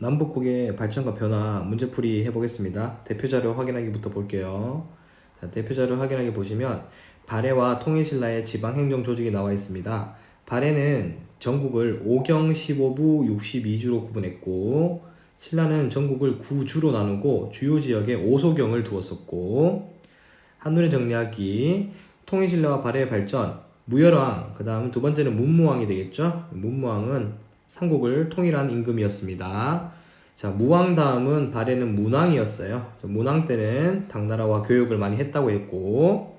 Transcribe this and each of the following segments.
남북국의 발전과 변화 문제풀이 해보겠습니다. 대표 자료 확인하기부터 볼게요. 자, 대표 자료 확인하기 보시면 발해와 통일신라의 지방행정 조직이 나와 있습니다. 발해는 전국을 5경 15부 62주로 구분했고 신라는 전국을 9주로 나누고 주요 지역에 5소경을 두었었고 한눈에 정리하기 통일신라와 발해의 발전 무열왕 그 다음 두 번째는 문무왕이 되겠죠 문무왕은 삼국을 통일한 임금이었습니다. 자 무왕 다음은 발해는 문왕이었어요. 자, 문왕 때는 당나라와 교육을 많이 했다고 했고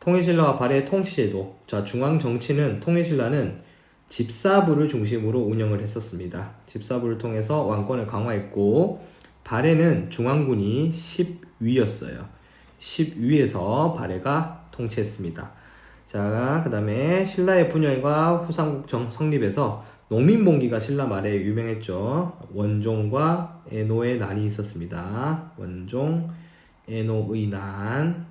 통일신라와 발해의 통치제도 자 중앙 정치는 통일신라는 집사부를 중심으로 운영을 했었습니다. 집사부를 통해서 왕권을 강화했고 발해는 중앙군이 10위였어요. 10위에서 발해가 통치했습니다. 자, 그 다음에 신라의 분열과 후삼국 정 성립에서 농민봉기가 신라 말에 유명했죠. 원종과 애노의 난이 있었습니다. 원종, 애노의 난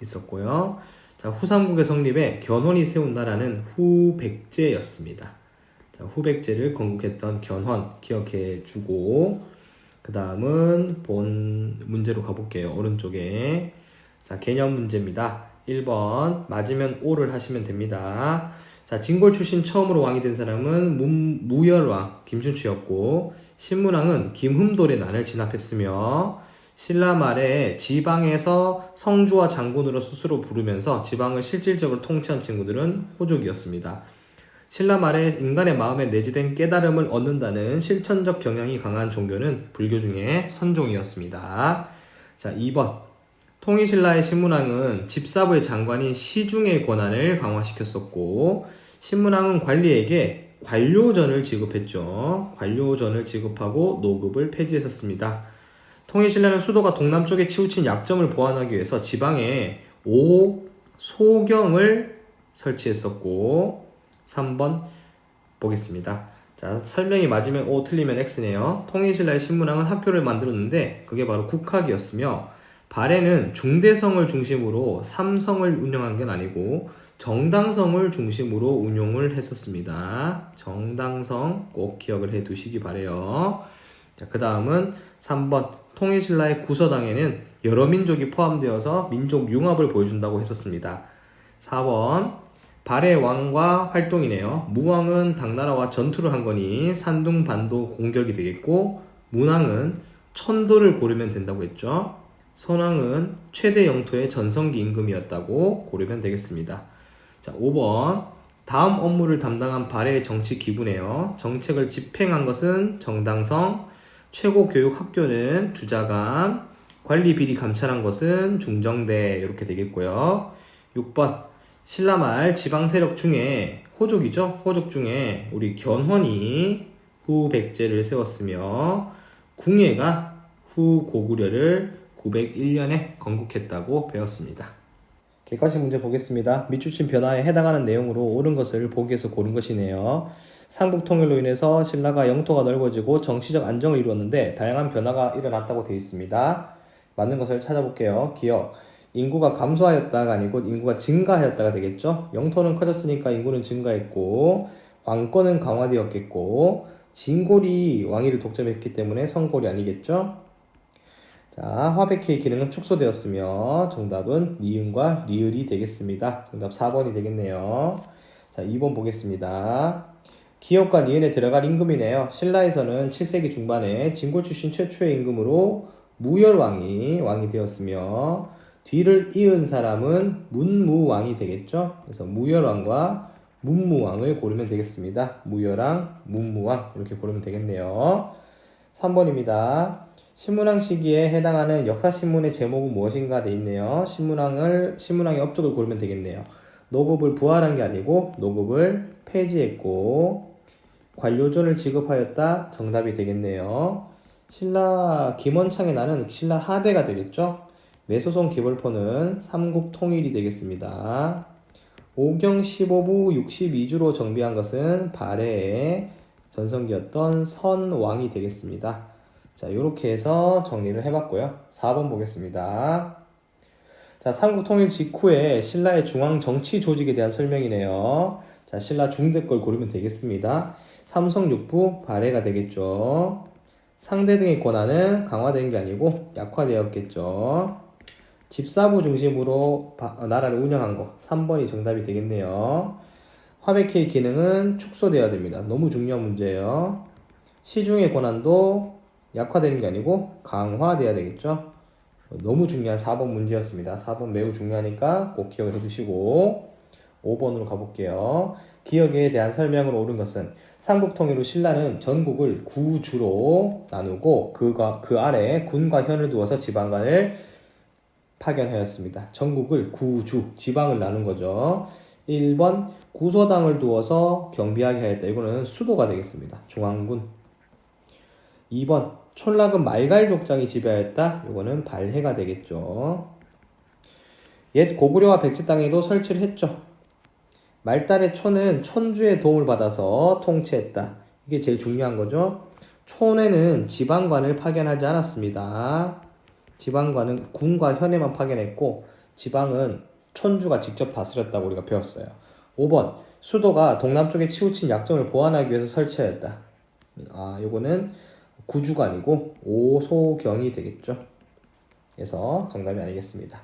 있었고요. 자, 후삼국의 성립에 견훤이 세운 나라는 후백제였습니다. 자, 후백제를 건국했던 견훤 기억해 주고 그 다음은 본 문제로 가볼게요. 오른쪽에 자, 개념 문제입니다. 1번 맞으면 O를 하시면 됩니다. 자, 진골 출신 처음으로 왕이 된 사람은 문, 무열왕 김춘추였고 신문왕은 김흠돌의 난을 진압했으며 신라 말에 지방에서 성주와 장군으로 스스로 부르면서 지방을 실질적으로 통치한 친구들은 호족이었습니다. 신라 말에 인간의 마음에 내재된 깨달음을 얻는다는 실천적 경향이 강한 종교는 불교 중에 선종이었습니다. 자, 2번. 통일신라의 신문왕은 집사부의 장관인 시중의 권한을 강화시켰었고, 신문왕은 관리에게 관료전을 지급했죠. 관료전을 지급하고 노급을 폐지했었습니다. 통일신라는 수도가 동남쪽에 치우친 약점을 보완하기 위해서 지방에 5 소경을 설치했었고, 3번 보겠습니다. 자, 설명이 맞으면 O, 틀리면 X네요. 통일신라의 신문왕은 학교를 만들었는데 그게 바로 국학이었으며 발해는 중대성을 중심으로 삼성을 운영한 건 아니고 정당성을 중심으로 운용을 했었습니다. 정당성 꼭 기억을 해 두시기 바래요. 자, 그 다음은 3번 통일신라의 구서당에는 여러 민족이 포함되어서 민족 융합을 보여준다고 했었습니다. 4번 발해 왕과 활동이네요. 무왕은 당나라와 전투를 한 거니 산둥 반도 공격이 되겠고 문왕은 천도를 고르면 된다고 했죠. 선왕은 최대 영토의 전성기 임금이었다고 고르면 되겠습니다. 자, 5번. 다음 업무를 담당한 발해의 정치 기구네요. 정책을 집행한 것은 정당성, 최고 교육 학교는 주자감, 관리 비리 감찰한 것은 중정대 이렇게 되겠고요. 6번. 신라말 지방 세력 중에 호족이죠. 호족 중에 우리 견훤이 후백제를 세웠으며 궁예가 후고구려를 901년에 건국했다고 배웠습니다. 객관식 문제 보겠습니다. 밑줄친 변화에 해당하는 내용으로 옳은 것을 보기에서 고른 것이네요. 삼국 통일로 인해서 신라가 영토가 넓어지고 정치적 안정을 이루었는데 다양한 변화가 일어났다고 되어 있습니다. 맞는 것을 찾아볼게요. 기억. 인구가 감소하였다가 아니고 인구가 증가하였다가 되겠죠. 영토는 커졌으니까 인구는 증가했고 왕권은 강화되었겠고 진골이 왕위를 독점했기 때문에 성골이 아니겠죠. 자, 화백회의 기능은 축소되었으며 정답은 니은과 리을이 되겠습니다. 정답 4번이 되겠네요. 자, 2번 보겠습니다. 기업과 니은에 들어갈 임금이네요. 신라에서는 7세기 중반에 진골 출신 최초의 임금으로 무열왕이 왕이 되었으며 뒤를 이은 사람은 문무왕이 되겠죠. 그래서 무열왕과 문무왕을 고르면 되겠습니다. 무열왕, 문무왕 이렇게 고르면 되겠네요. 3번입니다. 신문왕 시기에 해당하는 역사신문의 제목은 무엇인가 돼 있네요. 신문왕을, 신문왕의 업적을 고르면 되겠네요. 노급을 부활한 게 아니고 노급을 폐지했고 관료존을 지급하였다 정답이 되겠네요. 신라 김원창의 나는 신라 하대가 되겠죠. 매소송 기벌포는 삼국 통일이 되겠습니다. 오경 15부 62주로 정비한 것은 발해의 전성기였던 선왕이 되겠습니다. 자, 이렇게 해서 정리를 해봤고요. 4번 보겠습니다. 자, 삼국 통일 직후에 신라의 중앙 정치 조직에 대한 설명이네요. 자, 신라 중대 걸 고르면 되겠습니다. 삼성 육부 발해가 되겠죠. 상대 등의 권한은 강화된 게 아니고 약화되었겠죠. 집사부 중심으로 바- 어, 나라를 운영한 거 3번이 정답이 되겠네요. 화백회의 기능은 축소되어야 됩니다. 너무 중요한 문제예요. 시중의 권한도 약화되는 게 아니고 강화돼야 되겠죠. 너무 중요한 4번 문제였습니다. 4번 매우 중요하니까 꼭 기억을 해두시고 5번으로 가볼게요. 기억에 대한 설명으로 옳은 것은 삼국통일후 신라는 전국을 구주로 나누고 그가 그 아래 군과 현을 두어서 지방간을 파견하였습니다. 전국을 구주, 지방을 나눈 거죠. 1번 구소당을 두어서 경비하게 하였다. 이거는 수도가 되겠습니다. 중앙군. 2번 촌락은 말갈 족장이 지배하였다. 이거는 발해가 되겠죠. 옛 고구려와 백제 땅에도 설치를 했죠. 말달의 촌은 촌주의 도움을 받아서 통치했다. 이게 제일 중요한 거죠. 촌에는 지방관을 파견하지 않았습니다. 지방관은 군과 현에만 파견했고 지방은 촌주가 직접 다스렸다고 우리가 배웠어요. 5번 수도가 동남쪽에 치우친 약점을 보완하기 위해서 설치하였다. 아, 요거는 구주가 아니고 오소경이 되겠죠. 그래서 정답이 아니겠습니다.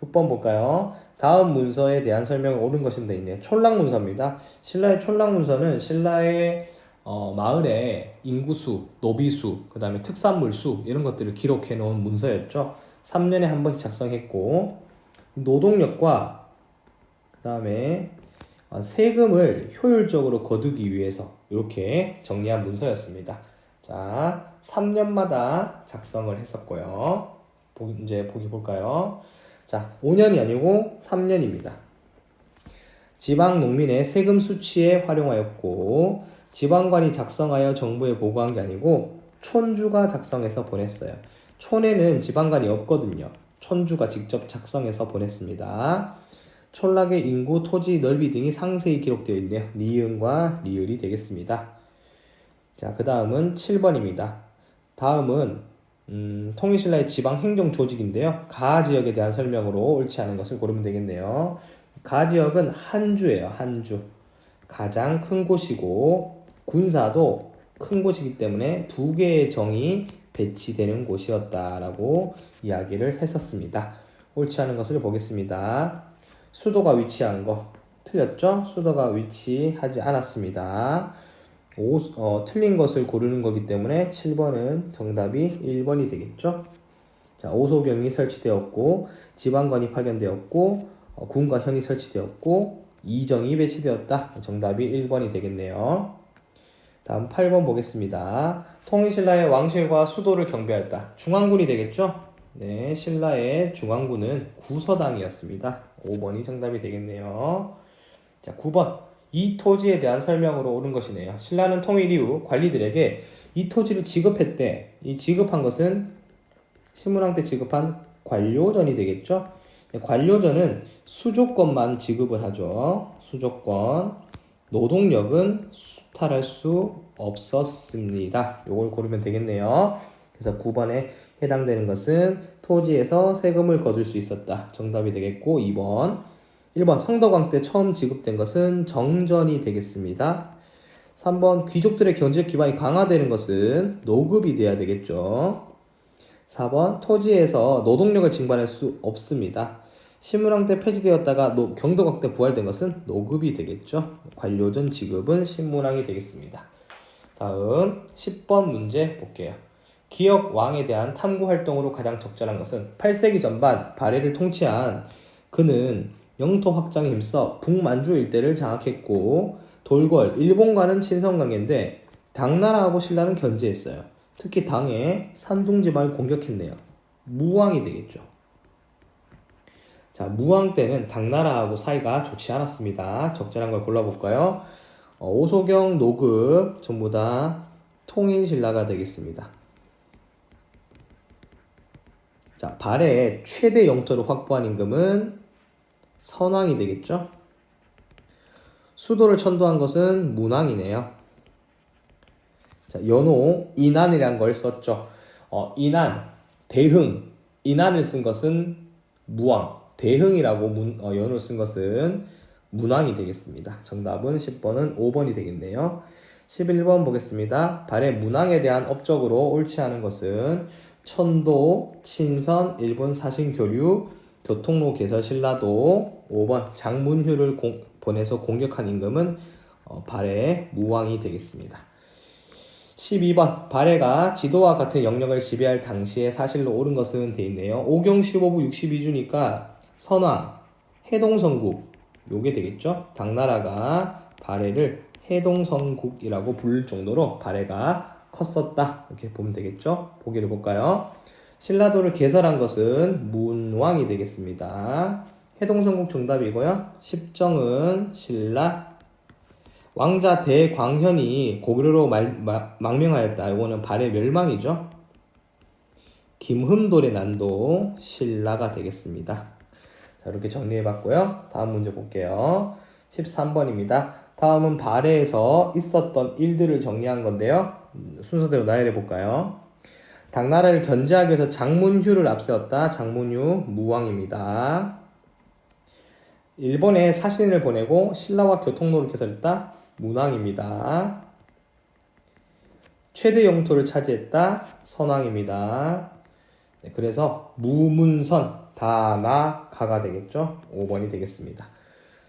6번 볼까요? 다음 문서에 대한 설명을 옳은 것이면 돼 있네요. 촌락 문서입니다. 신라의 촌락 문서는 신라의 어, 마을의 인구수, 노비수, 그 다음에 특산물수 이런 것들을 기록해 놓은 문서였죠. 3년에 한 번씩 작성했고 노동력과 그 다음에 어, 세금을 효율적으로 거두기 위해서 이렇게 정리한 문서였습니다. 자, 3년마다 작성을 했었고요. 보- 이제 보기 볼까요? 자, 5년이 아니고 3년입니다. 지방 농민의 세금 수치에 활용하였고 지방관이 작성하여 정부에 보고한 게 아니고 촌주가 작성해서 보냈어요. 촌에는 지방관이 없거든요. 촌주가 직접 작성해서 보냈습니다. 촌락의 인구, 토지 넓이 등이 상세히 기록되어 있네요. 니은과 리을이 되겠습니다. 자, 그 다음은 7번입니다. 다음은 음, 통일신라의 지방 행정 조직인데요. 가 지역에 대한 설명으로 옳지 않은 것을 고르면 되겠네요. 가 지역은 한 주예요. 한 주. 가장 큰 곳이고 군사도 큰 곳이기 때문에 두 개의 정이 배치되는 곳이었다라고 이야기를 했었습니다. 옳지 않은 것을 보겠습니다. 수도가 위치한 거 틀렸죠? 수도가 위치하지 않았습니다. 오, 어, 틀린 것을 고르는 거기 때문에 7번은 정답이 1번이 되겠죠. 자, 오소경이 설치되었고 지방관이 파견되었고 어, 군과 현이 설치되었고 이정이 배치되었다. 정답이 1번이 되겠네요. 다음 8번 보겠습니다. 통일신라의 왕실과 수도를 경배했다. 중앙군이 되겠죠? 네, 신라의 중앙군은 구서당이었습니다. 5번이 정답이 되겠네요. 자, 9번. 이 토지에 대한 설명으로 옳은 것이네요. 신라는 통일 이후 관리들에게 이 토지를 지급했대. 이 지급한 것은 신문왕 때 지급한 관료전이 되겠죠? 네, 관료전은 수조권만 지급을 하죠. 수조권. 노동력은 수탈할 수 없었습니다. 요걸 고르면 되겠네요. 그래서 9번에 해당되는 것은 토지에서 세금을 거둘 수 있었다. 정답이 되겠고 2번. 1번 성덕왕 때 처음 지급된 것은 정전이 되겠습니다. 3번 귀족들의 경제적 기반이 강화되는 것은 노급이 돼야 되겠죠. 4번 토지에서 노동력을 징발할 수 없습니다. 신문왕 때 폐지되었다가 노- 경도각 때 부활된 것은 노급이 되겠죠. 관료전 지급은 신문왕이 되겠습니다. 다음 10번 문제 볼게요. 기역 왕에 대한 탐구 활동으로 가장 적절한 것은 8세기 전반 발해를 통치한 그는 영토 확장에 힘써 북만주 일대를 장악했고 돌궐 일본과는 친선 관계인데 당나라하고 신라는 견제했어요. 특히 당의 산둥 지방을 공격했네요. 무왕이 되겠죠. 자, 무왕 때는 당나라하고 사이가 좋지 않았습니다. 적절한 걸 골라볼까요? 어, 오소경, 노급 전부 다 통일신라가 되겠습니다. 자, 발해의 최대 영토를 확보한 임금은 선왕이 되겠죠? 수도를 천도한 것은 문왕이네요. 자, 연호 인안이란 걸 썼죠. 어, 인안, 대흥, 인안을 쓴 것은 무왕, 대흥이라고 문, 어, 연호를 쓴 것은 문왕이 되겠습니다. 정답은 10번은 5번이 되겠네요. 11번 보겠습니다. 발의 문항에 대한 업적으로 옳지 않은 것은 천도, 친선, 일본 사신 교류, 교통로 개설 신라도 5번 장문휴를 공- 보내서 공격한 임금은 어, 발의 무왕이 되겠습니다. 12번 발해가 지도와 같은 영역을 지배할 당시에 사실로 옳은 것은 돼 있네요. 5경 15부 62주니까 선왕, 해동성국 요게 되겠죠. 당나라가 발해를 해동성국이라고 부를 정도로 발해가 컸었다 이렇게 보면 되겠죠. 보기를 볼까요? 신라도를 개설한 것은 문왕이 되겠습니다. 해동성국 정답이고요. 십정은 신라 왕자 대광현이 고구려로 말- 마- 망명하였다. 이거는 발의 멸망이죠. 김흠돌의 난도 신라가 되겠습니다. 자, 이렇게 정리해봤고요. 다음 문제 볼게요. 13번입니다. 다음은 발해에서 있었던 일들을 정리한 건데요. 음, 순서대로 나열해 볼까요? 당나라를 견제하기 위해서 장문휴를 앞세웠다. 장문휴 무왕입니다. 일본에 사신을 보내고 신라와 교통로를 개설했다. 문왕입니다. 최대 영토를 차지했다. 선왕입니다. 네, 그래서 무문선 다나가가 되겠죠. 5번이 되겠습니다.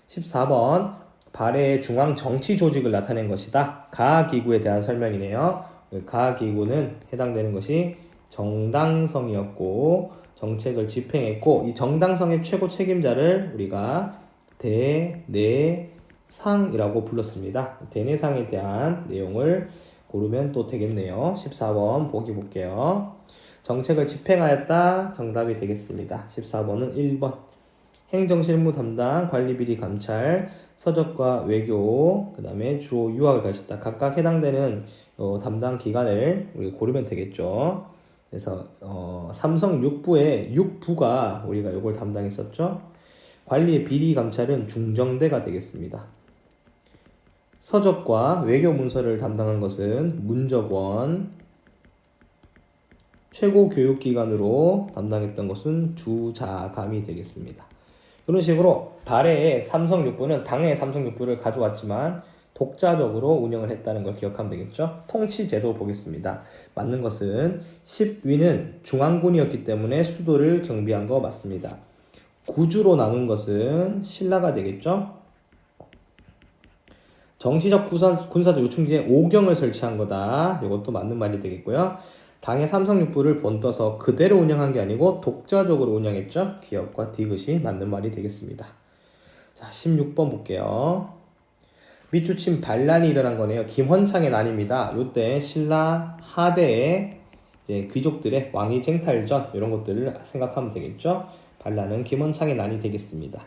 14번 발해의 중앙 정치 조직을 나타낸 것이다. 가기구에 대한 설명이네요. 그 가기구는 해당되는 것이 정당성이었고 정책을 집행했고 이 정당성의 최고 책임자를 우리가 대내상이라고 불렀습니다. 대내상에 대한 내용을 고르면 또 되겠네요. 14번 보기 볼게요. 정책을 집행하였다. 정답이 되겠습니다. 14번은 1번. 행정실무 담당, 관리비리 감찰, 서적과 외교, 그 다음에 주로 유학을 가르쳤다. 각각 해당되는 어, 담당 기관을 우리 고르면 되겠죠. 그래서 어, 삼성 6부의 6부가 우리가 이걸 담당했었죠. 관리의 비리 감찰은 중정대가 되겠습니다. 서적과 외교 문서를 담당한 것은 문적원, 최고 교육기관으로 담당했던 것은 주자감이 되겠습니다. 이런 식으로 발해의 삼성육부는 당의 삼성육부를 가져왔지만 독자적으로 운영을 했다는 걸 기억하면 되겠죠. 통치제도 보겠습니다. 맞는 것은 10위는 중앙군이었기 때문에 수도를 경비한 거 맞습니다. 구주로 나눈 것은 신라가 되겠죠. 정치적 군사, 군사적 요충지에 오경을 설치한 거다. 이것도 맞는 말이 되겠고요. 당의 삼성육부를 본떠서 그대로 운영한 게 아니고 독자적으로 운영했죠. 기업과 디귿이 맞는 말이 되겠습니다. 자, 16번 볼게요. 밑주침 반란이 일어난 거네요. 김헌창의 난입니다. 요때 신라 하대의 이제 귀족들의 왕위 쟁탈전 이런 것들을 생각하면 되겠죠. 반란은 김헌창의 난이 되겠습니다.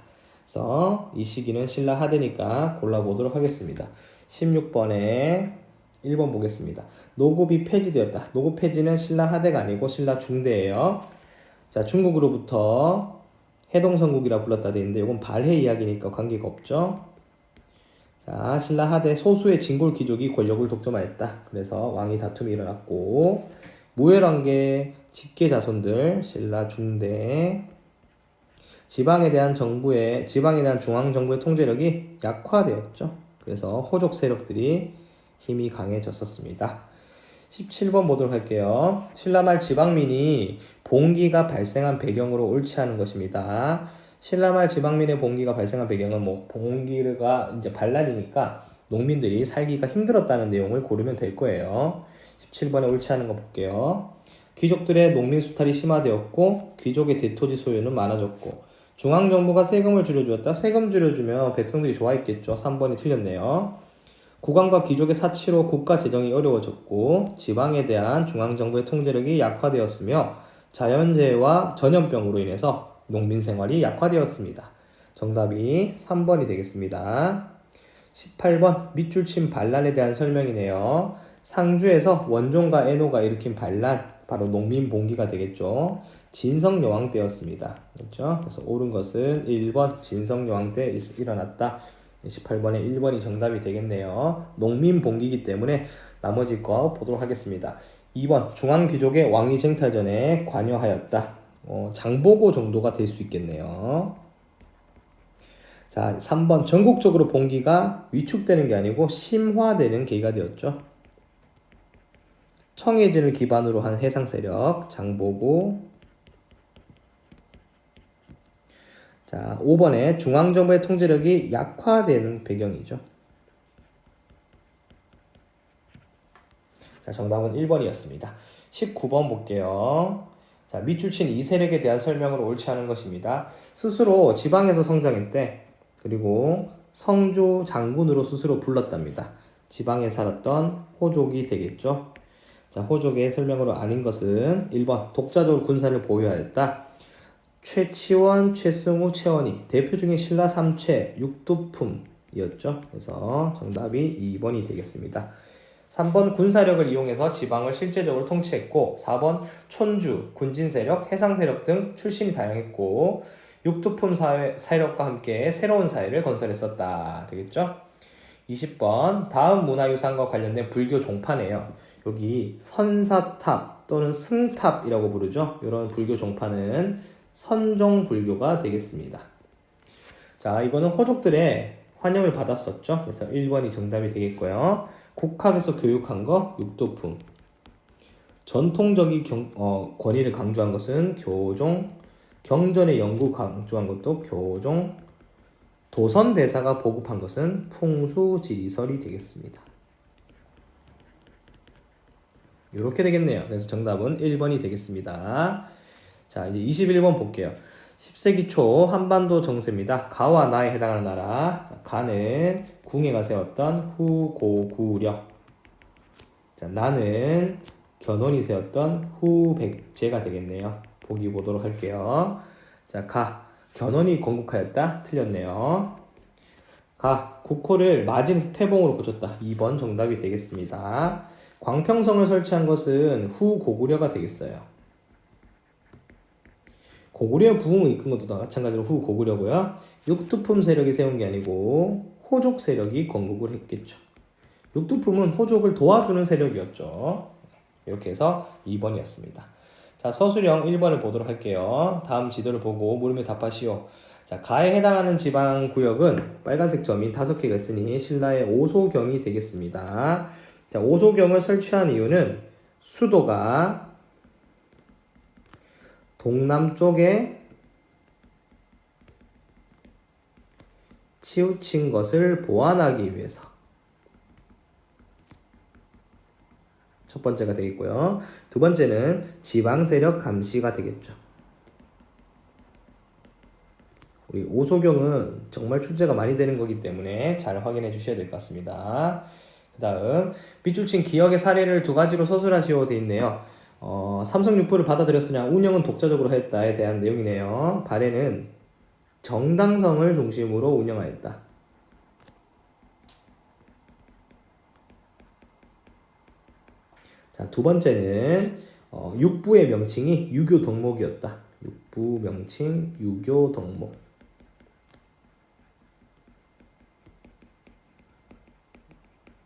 그래서 이 시기는 신라 하대니까 골라보도록 하겠습니다. 16번에 1번 보겠습니다. 노급이 폐지되었다. 노급 폐지는 신라 하대가 아니고 신라 중대예요. 자, 중국으로부터 해동성국이라 불렀다 돼 있는데 이건 발해 이야기니까 관계가 없죠. 자, 신라 하대 소수의 진골 귀족이 권력을 독점하였다. 그래서 왕위 다툼이 일어났고 무혈왕계 직계 자손들 신라 중대 지방에 대한 정부의 지방에 대한 중앙 정부의 통제력이 약화되었죠. 그래서 호족 세력들이 힘이 강해졌었습니다. 17번 보도록 할게요. 신라말 지방민이 봉기가 발생한 배경으로 옳지 않은 것입니다. 신라말 지방민의 봉기가 발생한 배경은 뭐 봉기가 이제 반란이니까 농민들이 살기가 힘들었다는 내용을 고르면 될 거예요. 17번에 옳지 않은 거 볼게요. 귀족들의 농민 수탈이 심화되었고 귀족의 대토지 소유는 많아졌고 중앙정부가 세금을 줄여주었다. 세금 줄여주면 백성들이 좋아했겠죠. 3번이 틀렸네요. 국왕과 귀족의 사치로 국가 재정이 어려워졌고 지방에 대한 중앙정부의 통제력이 약화되었으며 자연재해와 전염병으로 인해서 농민 생활이 약화되었습니다. 정답이 3번이 되겠습니다. 18번 밑줄친 반란에 대한 설명이네요. 상주에서 원종과 애노가 일으킨 반란, 바로 농민 봉기가 되겠죠. 진성여왕 때였습니다. 그렇죠? 그래서 옳은 것은 1번 진성여왕 때 있- 일어났다. 18번에 1번이 정답이 되겠네요. 농민 봉기이기 때문에 나머지 거 보도록 하겠습니다. 2번 중앙귀족의 왕위 쟁탈전에 관여하였다. 어, 장보고 정도가 될 수 있겠네요. 자, 3번 전국적으로 봉기가 위축되는 게 아니고 심화되는 계기가 되었죠. 청해진을 기반으로 한 해상 세력 장보고 자, 5번에 중앙정부의 통제력이 약화되는 배경이죠. 자, 정답은 1번이었습니다. 19번 볼게요. 자, 밑줄친 이 세력에 대한 설명을 옳지 않은 것입니다. 스스로 지방에서 성장했대. 그리고 성주 장군으로 스스로 불렀답니다. 지방에 살았던 호족이 되겠죠. 자, 호족의 설명으로 아닌 것은 1번 독자적으로 군사를 보유하였다. 최치원, 최승우, 최원희 대표 중에 신라 삼채 육두품이었죠. 그래서 정답이 2번이 되겠습니다. 3번 군사력을 이용해서 지방을 실제적으로 통치했고 4번 촌주, 군진 세력, 해상 세력 등 출신이 다양했고 육두품 사회, 세력과 함께 새로운 사회를 건설했었다. 되겠죠? 20번 다음 문화유산과 관련된 불교 종파네요. 여기 선사탑 또는 승탑이라고 부르죠. 이런 불교 종파는 선종 불교가 되겠습니다. 자, 이거는 호족들의 환영을 받았었죠. 그래서 1번이 정답이 되겠고요. 국학에서 교육한 거 육도품. 전통적인 경, 어, 권위를 강조한 것은 교종. 경전의 연구 강조한 것도 교종. 도선 대사가 보급한 것은 풍수지리설이 되겠습니다. 이렇게 되겠네요. 그래서 정답은 1번이 되겠습니다. 자, 이제 21번 볼게요. 10세기 초 한반도 정세입니다. 가와 나에 해당하는 나라. 자, 가는 궁예가 세웠던 후고구려. 자, 나는 견훤이 세웠던 후백제가 되겠네요. 보기 보도록 할게요. 자, 가. 견훤이 건국하였다. 틀렸네요. 가. 국호를 마진 태봉으로 고쳤다. 2번 정답이 되겠습니다. 광평성을 설치한 것은 후고구려가 되겠어요. 고구려 부흥을 이끈 것도 마찬가지로 후 고구려고요. 육두품 세력이 세운 게 아니고 호족 세력이 건국을 했겠죠. 육두품은 호족을 도와주는 세력이었죠. 이렇게 해서 2번이었습니다. 자, 서술형 1번을 보도록 할게요. 다음 지도를 보고 물음에 답하시오. 자, 가에 해당하는 지방 구역은 빨간색 점이 다섯 개가 있으니 신라의 오소경이 되겠습니다. 자, 오소경을 설치한 이유는 수도가 동남쪽에 치우친 것을 보완하기 위해서 첫 번째가 되겠고요. 두 번째는 지방 세력 감시가 되겠죠. 우리 오소경은 정말 출제가 많이 되는 거기 때문에 잘 확인해 주셔야 될 것 같습니다. 그 다음 빗줄친 기억의 사례를 두 가지로 서술하시오 돼 있네요. 어, 삼성 육부를 받아들였으나 운영은 독자적으로 했다에 대한 내용이네요. 발해는 정당성을 중심으로 운영하였다. 자, 두 번째는 어, 육부의 명칭이 유교 덕목이었다. 육부 명칭 유교 덕목.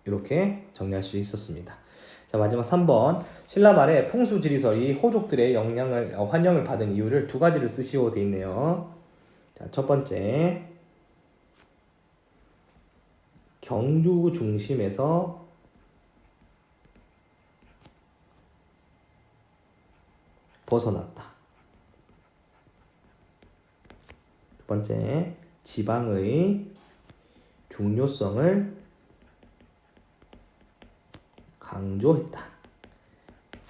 이렇게 정리할 수 있었습니다. 자 마지막 3번 신라 말에 풍수 지리설이 호족들의 영향을 어, 환영을 받은 이유를 두 가지를 쓰시오 돼 있네요. 자 첫 번째 경주 중심에서 벗어났다. 두 번째 지방의 중요성을 강조했다.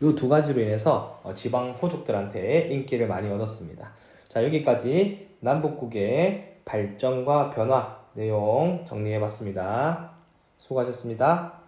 이 두 가지로 인해서 어, 지방 호족들한테 인기를 많이 얻었습니다. 자, 여기까지 남북국의 발전과 변화 내용 정리해 봤습니다. 수고하셨습니다.